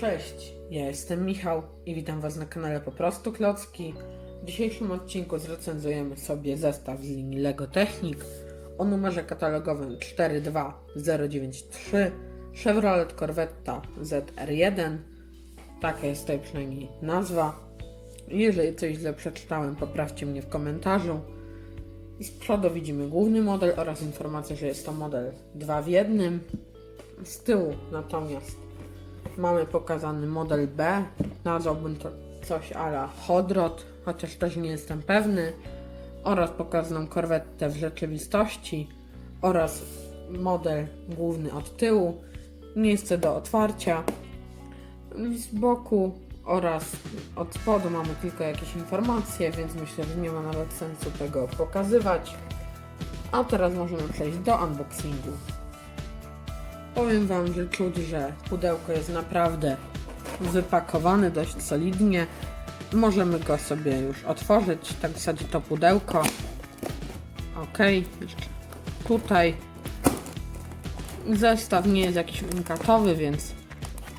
Cześć, ja jestem Michał i witam Was na kanale Po prostu Klocki. W dzisiejszym odcinku zrecenzujemy sobie zestaw z linii LEGO Technik o numerze katalogowym 42093 Chevrolet Corvetta ZR1. Taka jest tutaj przynajmniej nazwa. Jeżeli coś źle przeczytałem, poprawcie mnie w komentarzu. Z przodu widzimy główny model oraz informację, że jest to model 2 w jednym. Z tyłu natomiast mamy pokazany model B. Nazwałbym to coś ala Hodrot, chociaż też nie jestem pewny. Oraz pokazaną korwetę w rzeczywistości. Oraz model główny od tyłu. Miejsce do otwarcia. Z boku oraz od spodu mamy tylko jakieś informacje, więc myślę, że nie ma nawet sensu tego pokazywać. A teraz możemy przejść do unboxingu. Powiem Wam, że czuć, że pudełko jest naprawdę wypakowane dość solidnie. Możemy go sobie już otworzyć, tak w zasadzie to pudełko. Ok, jeszcze tutaj. Zestaw nie jest jakiś unikatowy, więc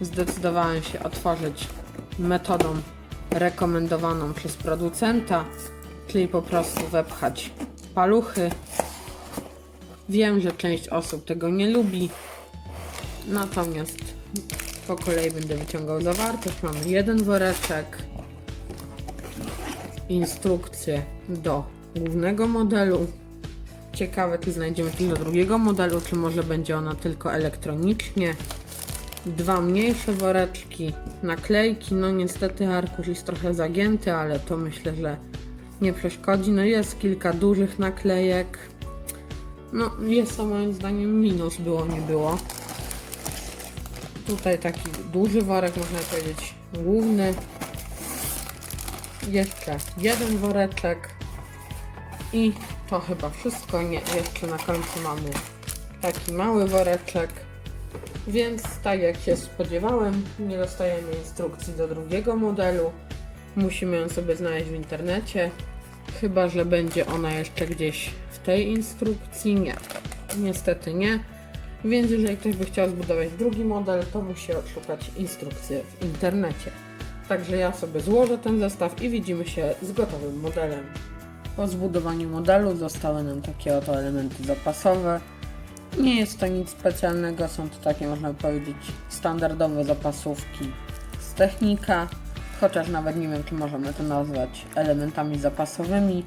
zdecydowałem się otworzyć metodą rekomendowaną przez producenta, czyli po prostu wepchać paluchy. Wiem, że część osób tego nie lubi, natomiast po kolei będę wyciągał zawartość. Mamy jeden woreczek, instrukcję do głównego modelu. Ciekawe, czy znajdziemy coś do drugiego modelu, czy może będzie ona tylko elektronicznie dwa mniejsze woreczki, naklejki, no niestety arkusz jest trochę zagięty, ale to myślę, że nie przeszkodzi. No jest kilka dużych naklejek. No jest to moim zdaniem minus, było nie było. Tutaj taki duży worek, można powiedzieć główny. Jeszcze jeden woreczek. I to chyba wszystko. Nie, jeszcze na końcu mamy taki mały woreczek. Więc tak jak się spodziewałem, nie dostajemy instrukcji do drugiego modelu. Musimy ją sobie znaleźć w internecie. Chyba, że będzie ona jeszcze gdzieś w tej instrukcji. Nie, niestety nie. Więc jeżeli ktoś by chciał zbudować drugi model, to musi odszukać instrukcję w internecie. Także ja sobie złożę ten zestaw i widzimy się z gotowym modelem. Po zbudowaniu modelu zostały nam takie oto elementy zapasowe. Nie jest to nic specjalnego, są to takie, można powiedzieć, standardowe zapasówki z technika, chociaż nawet nie wiem, czy możemy to nazwać elementami zapasowymi,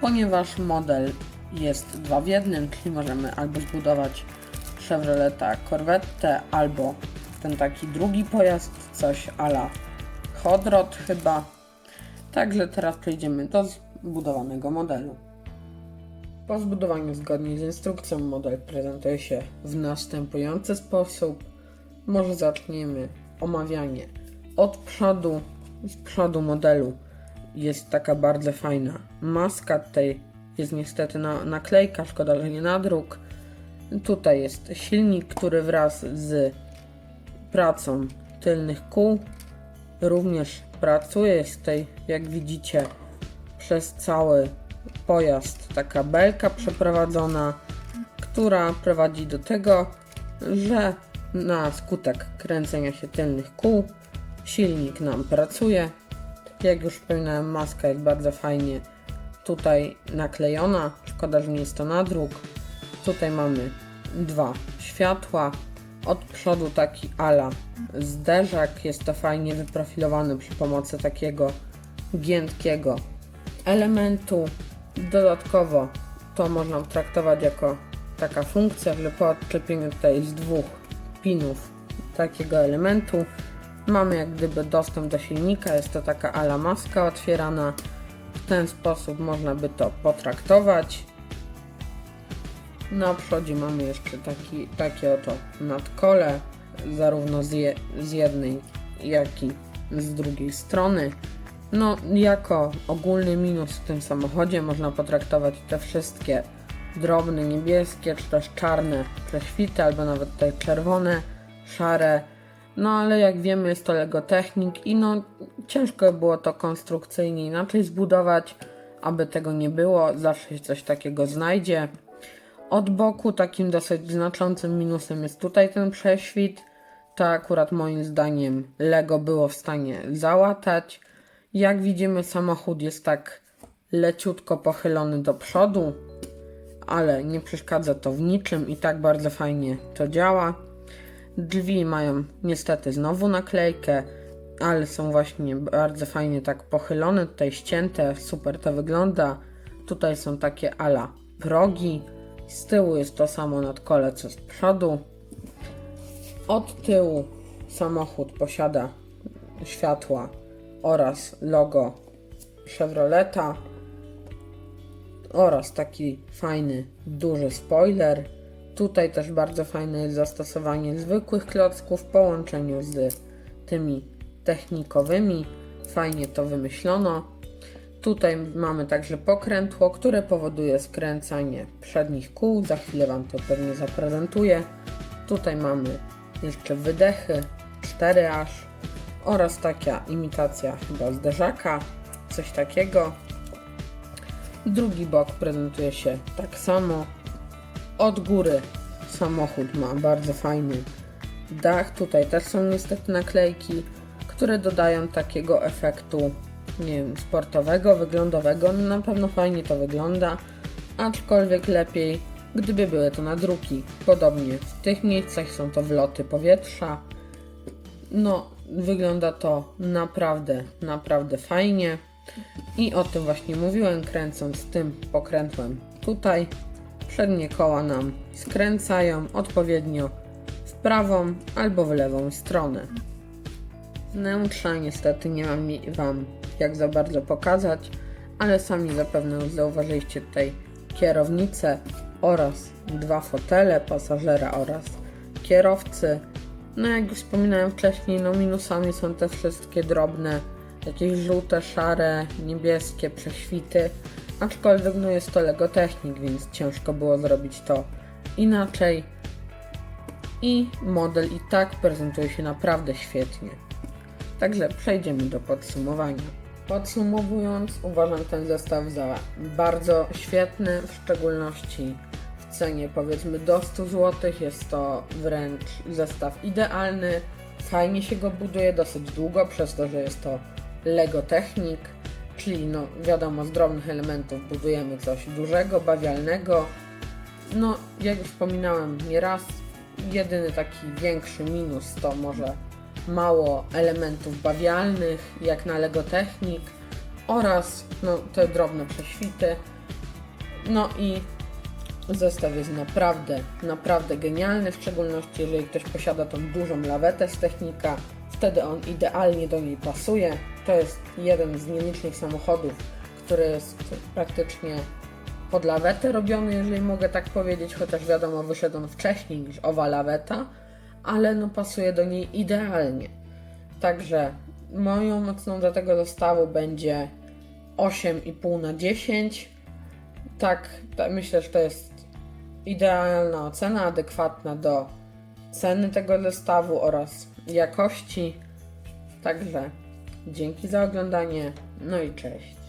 ponieważ model jest dwa w jednym, czyli możemy albo zbudować Chevroleta Corvette, albo ten taki drugi pojazd, coś ala Hodrot chyba. Także teraz przejdziemy do zbudowanego modelu. Po zbudowaniu zgodnie z instrukcją model prezentuje się w następujący sposób. Może zaczniemy omawianie od przodu. Z przodu modelu jest taka bardzo fajna maska. Tutaj jest niestety na, naklejka, szkoda, że nie nadruk. Tutaj jest silnik, który wraz z pracą tylnych kół również pracuje. Jest tutaj, jak widzicie, przez cały pojazd taka belka przeprowadzona, która prowadzi do tego, że na skutek kręcenia się tylnych kół silnik nam pracuje. Jak już wspominałem, maska jest bardzo fajnie tutaj naklejona. Szkoda, że nie jest to nadruk. Tutaj mamy dwa światła. Od przodu taki ala zderzak. Jest to fajnie wyprofilowany przy pomocy takiego giętkiego elementu. Dodatkowo to można traktować jako taka funkcja, że po odczepieniu tutaj z dwóch pinów takiego elementu mamy jak gdyby dostęp do silnika. Jest to taka ala maska otwierana. W ten sposób można by to potraktować. Na przodzie mamy jeszcze taki, takie oto nadkole, zarówno z, je, z jednej, jak i z drugiej strony. No, jako ogólny minus w tym samochodzie można potraktować te wszystkie drobne niebieskie, czy też czarne prześwity, albo nawet te czerwone, szare. No, ale jak wiemy, jest to Lego Technik i no, ciężko było to konstrukcyjnie inaczej zbudować, aby tego nie było. Zawsze się coś takiego znajdzie. Od boku takim dosyć znaczącym minusem jest tutaj ten prześwit. to akurat moim zdaniem Lego było w stanie załatać. Jak widzimy, samochód jest tak leciutko pochylony do przodu, ale nie przeszkadza to w niczym i tak bardzo fajnie to działa. Drzwi mają niestety znowu naklejkę, ale są właśnie bardzo fajnie tak pochylone, tutaj ścięte, super to wygląda. Tutaj są takie ala progi, z tyłu jest to samo nadkole co z przodu. Od tyłu samochód posiada światła oraz logo Chevroleta oraz taki fajny, duży spoiler. Tutaj też bardzo fajne jest zastosowanie zwykłych klocków w połączeniu z tymi technikowymi. Fajnie to wymyślono. Tutaj mamy także pokrętło, które powoduje skręcanie przednich kół. Za chwilę Wam to pewnie zaprezentuję. Tutaj mamy jeszcze wydechy, cztery aż oraz taka imitacja chyba zderzaka, coś takiego. Drugi bok prezentuje się tak samo. Od góry samochód ma bardzo fajny dach. Tutaj też są niestety naklejki, które dodają takiego efektu, nie wiem, sportowego, wyglądowego. No na pewno fajnie to wygląda, aczkolwiek lepiej, gdyby były to nadruki. Podobnie w tych miejscach są to wloty powietrza. No, wygląda to naprawdę, naprawdę fajnie. I o tym właśnie mówiłem, kręcąc tym pokrętłem tutaj. Przednie koła nam skręcają odpowiednio w prawą albo w lewą stronę. Wnętrza niestety nie mam Wam jak za bardzo pokazać, ale sami zapewne już zauważyliście tutaj kierownicę oraz dwa fotele pasażera oraz kierowcy. No jak już wspominałem wcześniej, no minusami są te wszystkie drobne, jakieś żółte, szare, niebieskie prześwity, aczkolwiek no jest to Lego Technik, więc ciężko było zrobić to inaczej. I model i tak prezentuje się naprawdę świetnie. Także przejdziemy do podsumowania. Podsumowując, uważam ten zestaw za bardzo świetny, w szczególności w cenie powiedzmy do 100 zł. Jest to wręcz zestaw idealny. Fajnie się go buduje dosyć długo, przez to, że jest to Lego Technik, czyli no wiadomo, z drobnych elementów budujemy coś dużego, bawialnego. No, jak wspominałem nieraz, jedyny taki większy minus to może mało elementów bawialnych, jak na Lego Technik oraz no, te drobne prześwity. No i zestaw jest naprawdę, naprawdę genialny, w szczególności jeżeli ktoś posiada tą dużą lawetę z Technika, wtedy on idealnie do niej pasuje. To jest jeden z nielicznych samochodów, który jest praktycznie pod lawetę robiony, jeżeli mogę tak powiedzieć, chociaż wiadomo, wyszedł on wcześniej niż owa laweta, ale no pasuje do niej idealnie. Także moją oceną dla tego zestawu będzie 8,5 na 10. Tak, tak, myślę, że to jest idealna ocena, adekwatna do ceny tego zestawu oraz jakości. Także dzięki za oglądanie, no i cześć.